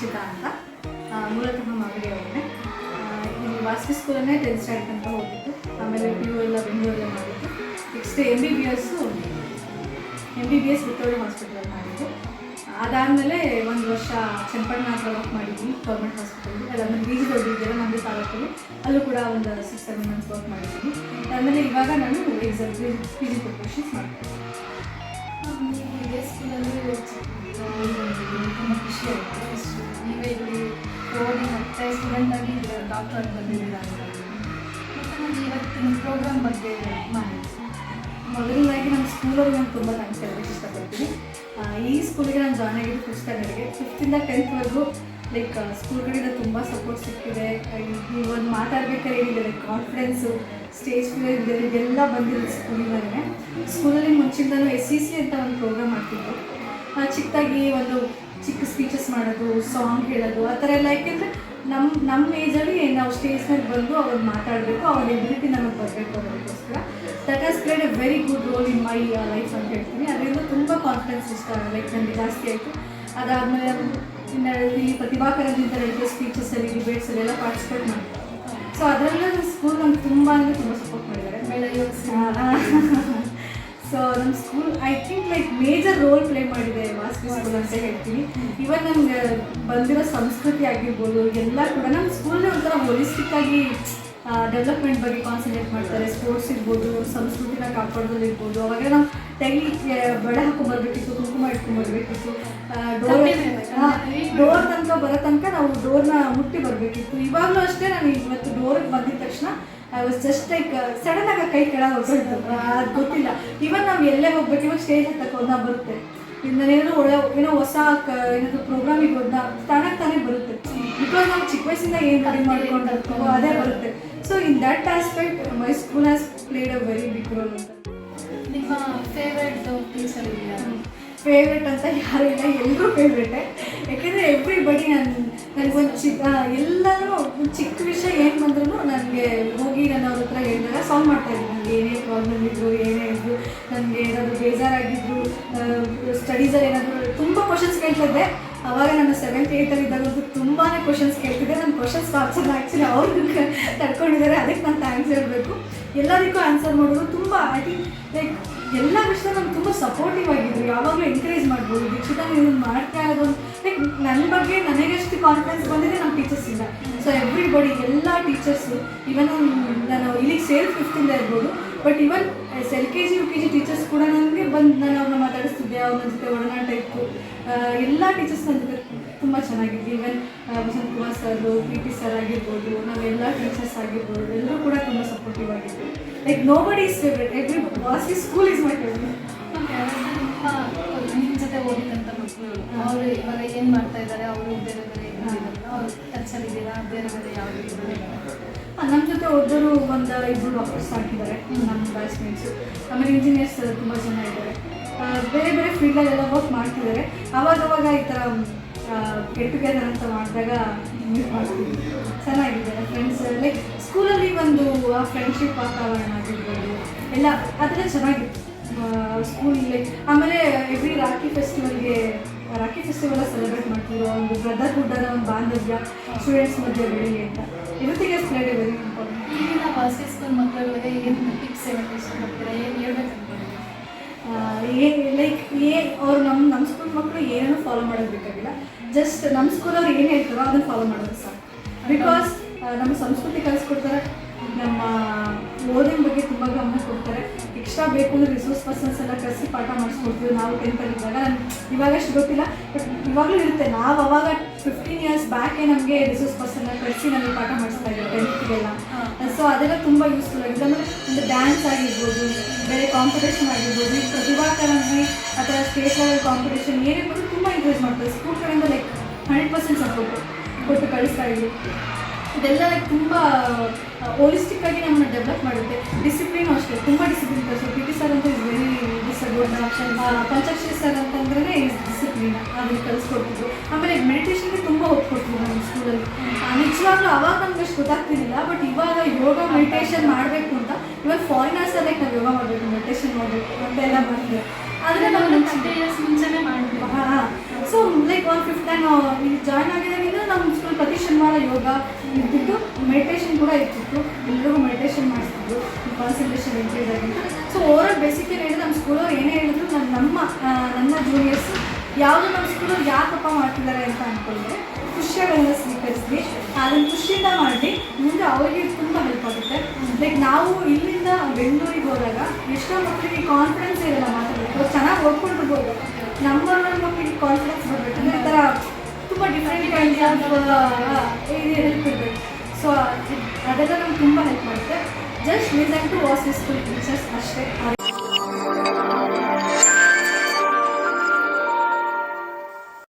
ದೀಕ್ಷಿತಾ ಅಂತ ಮೂಲತಃ ಮಾಗಡಿ ಅವರನ್ನೇ. ಇಲ್ಲಿ ವಾಸ್ವಿ ಸ್ಕೂಲನ್ನೇ ಟೆಂತ್ ಸ್ಟ್ಯಾಂಡ್ ಅಂತ ಹೋಗಿದ್ದು ಆಮೇಲೆ ಪಿ ಯು ಎಲ್ಲ ಬೆಂಗಳೂರಲ್ಲೇ ಮಾಡಿದ್ದು. Next M B B S M B B S Victoria ಹಾಸ್ಪಿಟಲಲ್ಲಿ ಮಾಡಿದ್ದು. ಅದಾದಮೇಲೆ ಒಂದು ವರ್ಷ ಚನ್ನಪಟ್ಟಣ ವರ್ಕ್ ಮಾಡಿದ್ವಿ ಗೌರ್ಮೆಂಟ್ ಹಾಸ್ಪಿಟಲ್ ಅದಾದಮೇಲೆ ಬೀಜ ದೊಡ್ಡಿದ್ದೆಲ್ಲ ನಮ್ಮದು ತಾಲೂಕಲ್ಲಿ. ಅಲ್ಲೂ ಕೂಡ ಒಂದು ಸಿಕ್ಸ್ ಸೆವೆನ್ ಮಂತ್ಸ್ ವರ್ಕ್ ಮಾಡಿದ್ದೀನಿ ಅದಾದಮೇಲೆ ಇವಾಗ ನಾನು ಎಕ್ಸಾಮ್ ಪಿ ಜಿ ಪ್ರಿಪ್ರೇಷನ್ಸ್ ಮಾಡ್ತೀನಿ ತುಂಬ ಖುಷಿ ಆಯಿತು. ಅಷ್ಟು ನೀವೇ ಇಲ್ಲಿ ಓದಿ ಮತ್ತೆ ಸ್ಟೂಡೆಂಟ್ ಆಗಿ ಡಾಕ್ಟರ್ ಬಂದಿದ್ದೀರಾ ಮತ್ತು ಇವತ್ತಿನ ಪ್ರೋಗ್ರಾಮ್ ಬಗ್ಗೆ ಮಾಹಿತಿ. ಮೊದಲನೇದಾಗಿ ನಮ್ಮ ಸ್ಕೂಲಲ್ಲಿ ನಾನು ತುಂಬ ಥ್ಯಾಂಕ್ಸ್ ಹೇಳೋಕ್ಕೆ ಇಷ್ಟಪಡ್ತೀನಿ. ಈ ಸ್ಕೂಲಿಗೆ ನಾನು ಜಾಯ್ನ್ ಆಗಿದ್ದು ಫಿಫ್ತ್ ಸ್ಟ್ಯಾಂಡರ್ಡ್ಗೆ ಫಿಫ್ತಿಂದ ಟೆಂತ್ವರೆಗೂ ಲೈಕ್ ಸ್ಕೂಲ್ಗಳಿಂದ ತುಂಬ ಸಪೋರ್ಟ್ ಸಿಕ್ಕಿದೆ. ಒಂದು ಮಾತಾಡ್ಬೇಕಾದ್ರೆ ಏನಿದೆ? ಲೈಕ್ ಕಾನ್ಫಿಡೆನ್ಸು ಸ್ಟೇಜ್ ಫಿಯರ್ ಇದೆ. ಇದೆಲ್ಲ ಬಂದಿರೋದು ಸ್ಕೂಲಿಂದಲೇ ಸ್ಕೂಲಲ್ಲಿ ಮುಂಚಿಂದಲೂ ಎಸ್ ಸಿ ಸಿ ಅಂತ ಒಂದು ಪ್ರೋಗ್ರಾಮ್ ಮಾಡ್ತಿದ್ದರು ಚಿಕ್ಕದಾಗಿ ಒಂದು ಚಿಕ್ಕ ಸ್ಪೀಚಸ್ ಮಾಡೋದು ಸಾಂಗ್ ಹೇಳೋದು, ಆ ಥರ ಎಲ್ಲ. ಯಾಕೆಂದರೆ ನಮ್ಮ ನಮ್ಮ ಏಜಲ್ಲಿ ನಾವು ಸ್ಟೇಜ್ ಮೇಲೆ ಬಂದು ಅವ್ರು ಮಾತಾಡಬೇಕು, ಅವ್ರ ಎಬಿಲಿಟಿ ನಮಗೆ ಬರಬೇಕು ಅನ್ನೋದಕ್ಕೋಸ್ಕರ. That has played a very good role in my life ಅಂತ ಹೇಳ್ತೀನಿ. ಅದರಿಂದ ತುಂಬ ಕಾನ್ಫಿಡೆನ್ಸ್ ಇಷ್ಟ ಲೈಕ್ ನನಗೆ ಜಾಸ್ತಿ ಆಯಿತು. ಅದಾದಮೇಲೆ ಇನ್ನು ಈ ಪ್ರತಿಭಾ ಕಾರಂಜಿಂದ ನಡೆಯುವ ಸ್ಪೀಚಸಲ್ಲಿ ಡಿಬೇಟ್ಸಲ್ಲಿ ಎಲ್ಲ ಪಾರ್ಟಿಸಿಪೇಟ್ ಮಾಡ್ತಾರೆ ಸೊ ಅದರಲ್ಲೂ ಸ್ಕೂಲ್ ನಮ್ಗೆ ತುಂಬ ಅಂದರೆ ತುಂಬ ಸಪೋರ್ಟ್ ಮಾಡಿದ್ದಾರೆ. ಬೆಳೆಯೋದು ಸೊ ನಮ್ಮ school I think like major role play ಮಾಡಿದೆ ಮಾಸ್ಕ್ ಸ್ಕೂಲ್ ಅಂತ ಹೇಳ್ತೀನಿ. ಇವನ್ ನಮ್ಗೆ ಬಂದಿರೋ ಸಂಸ್ಕೃತಿ ಆಗಿರ್ಬೋದು ಎಲ್ಲ ಕೂಡ ನಮ್ಮ ಸ್ಕೂಲ್ನ ಒಂಥರ ಹೋಲಿಸ್ಟಿಕ್ ಆಗಿ ಡೆವಲಪ್ಮೆಂಟ್ ಬಗ್ಗೆ ಕಾನ್ಸಂಟ್ರೇಟ್ ಮಾಡ್ತಾರೆ. ಸ್ಪೋರ್ಟ್ಸ್ ಇರ್ಬೋದು ಸಂಸ್ಕೃತಿನ ಕಾಪಾಡೋದು ಇರ್ಬೋದು. ಅವಾಗ ನಾವು ಡೈಲಿ ಬಳೆ ಹಾಕೊಂಡ್ಬರ್ಬೇಕಿತ್ತು ಕುಂಕುಮ ಇಟ್ಕೊಂಡ್ಬರ್ಬೇಕಿತ್ತು ಡೋರ್ ಡೋರ್ ತನಕ ಬರೋ ತನಕ ನಾವು ಡೋರ್ನ ಮುಟ್ಟಿ ಬರಬೇಕಿತ್ತು. ಇವಾಗಲೂ ಅಷ್ಟೇ ನಾನು ಇವತ್ತು ಡೋರಿಗೆ ಬಂದಿದ ತಕ್ಷಣ I was just like sudden ಆಗಿ ಕೈ ಕೆಳಗೆ ಹೋಗ್ಬಿಟ್ಟು ಅದು ಗೊತ್ತಿಲ್ಲ. ಇವನ್ ನಾವು ಎಲ್ಲೇ ಹೋಗ್ಬೇಕು ಇವಾಗ ಸ್ಟೇಜ್ ಹತ್ತಕ್ಕೆ ಹೋದ ಬರುತ್ತೆ. ನಾನೇನೋ ಒಳ್ಳೆ ಏನೋ ಹೊಸ ಏನಾದ್ರು ಪ್ರೋಗ್ರಾಮಿಗೆ ಹೋದ ತಾನಾಗಿ ತಾನೇ ಬರುತ್ತೆ. ಬಿಕಾಸ್ ನಾವು ಚಿಕ್ಕ ವಯಸ್ಸಿಂದ ಏನು ಕಡಿಮೆ ಮಾಡ್ಕೊಂಡಿರ್ತೀವೋ ಅದೇ ಬರುತ್ತೆ. So in that aspect my school has played a very big role ಅಂತ ನಿಮ್ಮ ಫೇವ್ರೆಟ್ ಪ್ಲೇಸ್ ಇದೆಯಾ ಫೇವ್ರೆಟ್ ಅಂತ ಯಾರಿಲ್ಲ ಎಲ್ಲರೂ ಫೇವ್ರೆಟೇ ಯಾಕೆಂದರೆ ಎವ್ರಿಬಡಿ ನಾನು, ನನಗೊಂದು ಚಿಕ್ಕ ಎಲ್ಲರೂ ಚಿಕ್ಕ ವಿಷಯ ಏನು ಬಂದ್ರೂ ನನಗೆ ಹೋಗಿ ನಾನು ಅವ್ರ ಹತ್ರ ಹೇಳಿದಾಗ ಸಾಲ್ವ್ ಮಾಡ್ತಾ ಇದ್ದೀನಿ ನನಗೆ ಏನೇ ಪ್ರಾಬ್ಲಮ್ ಇದ್ದರು ಏನೇ ಇದ್ರು, ನನಗೆ ಏನಾದರೂ ಬೇಜಾರಾಗಿದ್ರು ಸ್ಟಡೀಸಲ್ಲಿ ಏನಾದರೂ ತುಂಬ ಕ್ವಶನ್ಸ್ ಕೇಳ್ತಿದ್ದೆ. ಅವಾಗ ನಾನು ಸೆವೆಂತ್ ಏಯ್ತಲ್ಲಿ ಇದ್ದಾಗಂತೂ ತುಂಬಾ ಕ್ವಶನ್ಸ್ ಕೇಳ್ತಿದ್ದೆ. ನನ್ನ ಕ್ವಶನ್ಸ್ ಟಾರ್ಚರ್ ಆ್ಯಕ್ಚುಲಿ ಅವ್ರು ತಡ್ಕೊಂಡಿದ್ದಾರೆ. ಅದಕ್ಕೆ ನಾನು ಥ್ಯಾಂಕ್ಸ್ ಹೇಳಬೇಕು. ಎಲ್ಲದಕ್ಕೂ ಆನ್ಸರ್ ಮಾಡೋದು ತುಂಬ ಐ ಥಿಂಕ್ ಲೈಕ್ ಎಲ್ಲ ವಿಷಯ ನಮ್ಗೆ ತುಂಬ ಸಪೋರ್ಟಿವ್ ಆಗಿದ್ರು. ಯಾವಾಗಲೂ ಎನ್ಕರೇಜ್ ಮಾಡ್ಬೋದು. ದೀಕ್ಷಿತ ನೀನು ಮಾಡ್ತಾ ಇರೋದು. ಲೈಕ್ ನನ್ನ ಬಗ್ಗೆ ನನಗಷ್ಟು ಕಾನ್ಫಿಡೆನ್ಸ್ ಬಂದಿದೆ ನಮ್ಮ ಟೀಚರ್ಸ್ ಇಲ್ಲ ಸೊ ಎವ್ರಿಬಡಿ ಎಲ್ಲ ಟೀಚರ್ಸು ಇವನ್ ನಾನು ಇಲ್ಲಿಗೆ ಸೇರಿ ಫಿಫ್ತಿಂದ ಇರ್ಬೋದು. But even L K G, U K G teachers ಕೂಡ ನನಗೆ ಬಂದು, ನಾನು ಅವ್ರನ್ನ ಮಾತಾಡಿಸ್ತಿದ್ದೆ ಅವ್ರ ಜೊತೆ ಒಡನಾಟ ಇತ್ತು. ಎಲ್ಲ ಟೀಚರ್ಸ್ ನನ್ನ ಜೊತೆ ತುಂಬ ಚೆನ್ನಾಗಿದೆ even Vasanth Kumar sir P T sir ಆಗಿರ್ಬೋದು, ನಾವೆಲ್ಲ ಟೀಚರ್ಸ್ ಆಗಿರ್ಬೋದು, ಎಲ್ಲರೂ ಕೂಡ ತುಂಬ ಸಪೋರ್ಟಿವ್ ಆಗಿತ್ತು like nobody is favourite every ವಾಸಿ ಸ್ಕೂಲ್ ಇಸ್ ಮೈ ಫೇವ್ರೆಟ್ ಜೊತೆ ಓದಿದಂಥ ಮಕ್ಕಳು ಅವರು ಇವಾಗ ಏನು ಮಾಡ್ತಾ ಇದ್ದಾರೆ ಅವರು ಬೇರೆ ಬೇರೆ ಇದ್ದಾರೆ ಅವ್ರು ಟಚ್ಚಲ್ಲಿದ್ದೀರಾ ಬೇರೆ ಬೇರೆ ಯಾವ ಇದ್ದಾರೆ ನಮ್ಮ ಜೊತೆ ಒಬ್ಬರು ಒಂದು ಇಬ್ಬರು ಡಾಕ್ಟರ್ಸ್ ಆಗಿದ್ದಾರೆ ನಮ್ಮ ಬ್ಯಾಚ್ಮೇಟ್ಸು ಆಮೇಲೆ ಇಂಜಿನಿಯರ್ಸ್ ತುಂಬ ಜನ ಇದ್ದಾರೆ. ಬೇರೆ ಬೇರೆ ಫೀಲ್ಡಲ್ಲೆಲ್ಲ ವರ್ಕ್ ಮಾಡ್ತಿದ್ದಾರೆ. ಅವಾಗವಾಗ ಈ ಥರ ಗೆಟ್ ಟುಗೆದರ್ ಅಂತ ಮಾಡಿದಾಗ ಮೀಟ್ ಮಾಡ್ತೀವಿ. ಚೆನ್ನಾಗಿದೆ. ಫ್ರೆಂಡ್ಸ್ ಲೈಕ್ ಸ್ಕೂಲಲ್ಲಿ ಒಂದು ಆ ಫ್ರೆಂಡ್ಶಿಪ್ ವಾತಾವರಣ ಆಗಿರ್ಬೋದು. ಎಲ್ಲ ಅದೆಲ್ಲ ಚೆನ್ನಾಗಿತ್ತು. ಸ್ಕೂಲ್ ಲೈಕ್ ಆಮೇಲೆ ಎವ್ರಿ ರಾಖಿ ಫೆಸ್ಟಿವಲ್ಗೆ ರಾಖಿ ಫೆಸ್ಟಿವಲ್ ಸೆಲೆಬ್ರೇಟ್ ಮಾಡ್ತಿದ್ರು ಒಂದು ಬ್ರದರ್ಹುಡ್ ಅನ್ನೋ ಒಂದು ಬಾಂಧವ್ಯ ಸ್ಟೂಡೆಂಟ್ಸ್ ಮಧ್ಯೆ ಬೆಳೀಲಿ ಅಂತ. ಇವತ್ತಿಗೆ ಎಸ್ ಪ್ಲೇಡ್ ವೆರಿ ಇಂಪಾರ್ಟೆಂಟ್ ಈಗಿನ ವಾಸಿ ಸ್ಕೂಲ್ ಮಕ್ಕಳಿಗೆ ಏನು ಟಿಪ್ಸ್ ಇಷ್ಟಪಡ್ತೀರಾ ಏನು ಹೇಳ್ಬೇಕು ಏನು ಲೈಕ್ ಏ ಅವ್ರು ನಮ್ಮ ನಮ್ಮ ಸ್ಕೂಲ್ ಮಕ್ಕಳು ಏನೂ ಫಾಲೋ ಮಾಡೋದು ಬೇಕಾಗಿಲ್ಲ. ಜಸ್ಟ್ ನಮ್ಮ ಸ್ಕೂಲವ್ರು ಏನು ಹೇಳ್ತಾರೋ ಅದನ್ನು ಫಾಲೋ ಮಾಡೋದು ಸರ್ ಬಿಕಾಸ್ ನಮ್ಮ ಸಂಸ್ಕೃತಿ ಕಲಿಸ್ಕೊಡ್ತಾರೆ ನಮ್ಮ ಓದಿನ ಬಗ್ಗೆ ತುಂಬ ಗಮನ ಕೊಡ್ತಾರೆ. ಎಕ್ಸ್ಟ್ರಾ ಬೇಕು ಅಂದರೆ ರಿಸೋರ್ಸ್ ಪರ್ಸನ್ಸ್ ಎಲ್ಲ ಕರೆಸಿ ಪಾಠ ಮಾಡಿಸ್ಕೊಡ್ತೀವಿ. ನಾವು ಟೆಂತಲ್ಲಿ ಇದ್ದಾಗ ಇವಾಗ ಅಷ್ಟು ಗೊತ್ತಿಲ್ಲ ಬಟ್ ಇವಾಗಲೂ ಇರುತ್ತೆ. ನಾವು ಅವಾಗ ಫಿಫ್ಟೀನ್ ಇಯರ್ಸ್ ಬ್ಯಾಕೇ ನಮಗೆ ರಿಸೋರ್ಸ್ ಪರ್ಸನ್ನ ಕರೆಸಿ ನಮಗೆ ಪಾಠ ಮಾಡಿಸ್ತಾ ಇದ್ದಾರೆ ಟೆಂತ್ಗೆಲ್ಲ ಸೊ ಅದೆಲ್ಲ ತುಂಬ ಯೂಸ್ಫುಲ್ ಆಗಿದೆ ಅಂದರೆ ಒಂದು ಡ್ಯಾನ್ಸ್ ಆಗಿರ್ಬೋದು ಬೇರೆ ಕಾಂಪಿಟೇಷನ್ ಆಗಿರ್ಬೋದು ಈ ಪ್ರತಿಭಾ ಕಾರಂಜಿ ಅಥವಾ ಸ್ಟೇಟ್ ಲೆವೆಲ್ ಕಾಂಪಿಟೇಷನ್ ಏನೇ ತುಂಬ ಎಂಕರೇಜ್ ಮಾಡ್ತಾರೆ. ಸ್ಕೂಲ್ ಕಡೆಯಿಂದ ಲೈಕ್ ಹಂಡ್ರೆಡ್ ಪರ್ಸೆಂಟ್ ಸಪೋರ್ಟ್ ಕೊಟ್ಟು ಕಳಿಸ್ತಾ ಇದ್ವಿ ಇದೆಲ್ಲ ಲೈಕ್ ತುಂಬ ಹೋಲಿಸ್ಟಿಕ್ ಆಗಿ ನಮ್ಮನ್ನ ಡೆವಲಪ್ ಮಾಡುತ್ತೆ. ಡಿಸಿಪ್ಲಿನ್ ಅಷ್ಟೇ. ತುಂಬ discipline so P T sir ಅಂತ is very this option Panchakshari sir ಅಂತಂದ್ರೆ ಇಸ್ ಡಿಸಿಪ್ಲಿನ್ ಅದನ್ನು ಕಲಿಸ್ಕೊಡ್ತಿದ್ರು ಆಮೇಲೆ ಮೆಡಿಟೇಷನ್ಗೆ ತುಂಬ ಒತ್ತು ಕೊಡ್ತಿದ್ರು ನಮ್ಮ ಸ್ಕೂಲಲ್ಲಿ ನಿಜವಾಗ್ಲೂ ಅವಾಗ ನಮ್ಗೆ ಅಷ್ಟು ಗೊತ್ತಾಗ್ತಿರ್ಲಿಲ್ಲ ಬಟ್ ಇವಾಗ ಯೋಗ ಮೆಡಿಟೇಷನ್ ಮಾಡಬೇಕು ಅಂತ. ಇವಾಗ ಫಾರಿನರ್ಸ್ ಲೈಕ್ ನಾವು ಯೋಗ ಮಾಡಬೇಕು ಮೆಡಿಟೇಷನ್ ಮಾಡಬೇಕು ಅಂತ ಎಲ್ಲ ಮಾಡ್ತೀವಿ ಆದರೆ ನಾವು ಒಂದು ಇಯರ್ಸ್ ಮುಂಚೆನೇ ಮಾಡಬೇಕು ಸೊ ಲೈಕ್ ಫೋರ್ ಫಿಫ್ತ್ ನಾನು ಇಲ್ಲಿ ಜಾಯ್ನ್ ಆಗಿದ್ದಾಗಿಂದ ನಮ್ಮ ಸ್ಕೂಲ್ ಪ್ರತಿ ಶನಿವಾರ ಯೋಗ ಇದ್ದಿದ್ದು ಮೆಡಿಟೇಷನ್ ಕೂಡ ಇರ್ತಿತ್ತು. ಎಲ್ಲರಿಗೂ ಮೆಡಿಟೇಷನ್ ಮಾಡಿಸ್ತಿದ್ರು. ಕಾನ್ಸಂಟ್ರೇಷನ್ ಆಗಿತ್ತು. ಸೊ ಓವರ್ ಬೇಸಿಕ್ ಏನು ನಮ್ಮ ಸ್ಕೂಲವ್ರು ಏನೇ ಹೇಳಿದ್ರು ನಾನು ನಮ್ಮ ನನ್ನ ಜೂನಿಯರ್ಸ್ ಯಾವುದು ನಮ್ಮ ಸ್ಕೂಲವ್ರು ಯಾಕಪ್ಪ ಮಾಡ್ತಿದ್ದಾರೆ ಅಂತ ಅಂದ್ಕೊಂಡ್ರೆ ಖುಷಿಗಳನ್ನ ಸ್ವೀಕರಿಸಿ ಅದನ್ನು ಖುಷಿಯಿಂದ ಮಾಡಿ ಮುಂದೆ ಅವರಿಗೆ ತುಂಬ ಹೆಲ್ಪ್ ಆಗುತ್ತೆ. ಲೈಕ್ ನಾವು ಇಲ್ಲಿಂದ ಬೆಂಗಳೂರಿಗೆ ಹೋದಾಗ ಎಷ್ಟೋ ಮಕ್ಕಳಿಗೆ ಕಾನ್ಫಿಡೆನ್ಸ್ ಇರಲ್ಲ. ಚೆನ್ನಾಗಿ ಓದ್ಕೊಂಡಿರ್ಬೋದು ನಂಬರ್ ಒನ್ ಮಕ್ಕಳಿಗೆ ಕಾನ್ಫಿಡೆನ್ಸ್ ಬರಬೇಕು. ಈ ಥರ ತುಂಬ ಡಿಫ್ರೆಂಟ್ ಆಫ್ ಇದು ಹೆಲ್ಪ್ ಇರಬೇಕು ಸೊ ಅದೆಲ್ಲ ನಮ್ಗೆ ತುಂಬ ಹೆಲ್ಪ್ ಮಾಡುತ್ತೆ. Just listen to was school teachers ಅಷ್ಟೇ.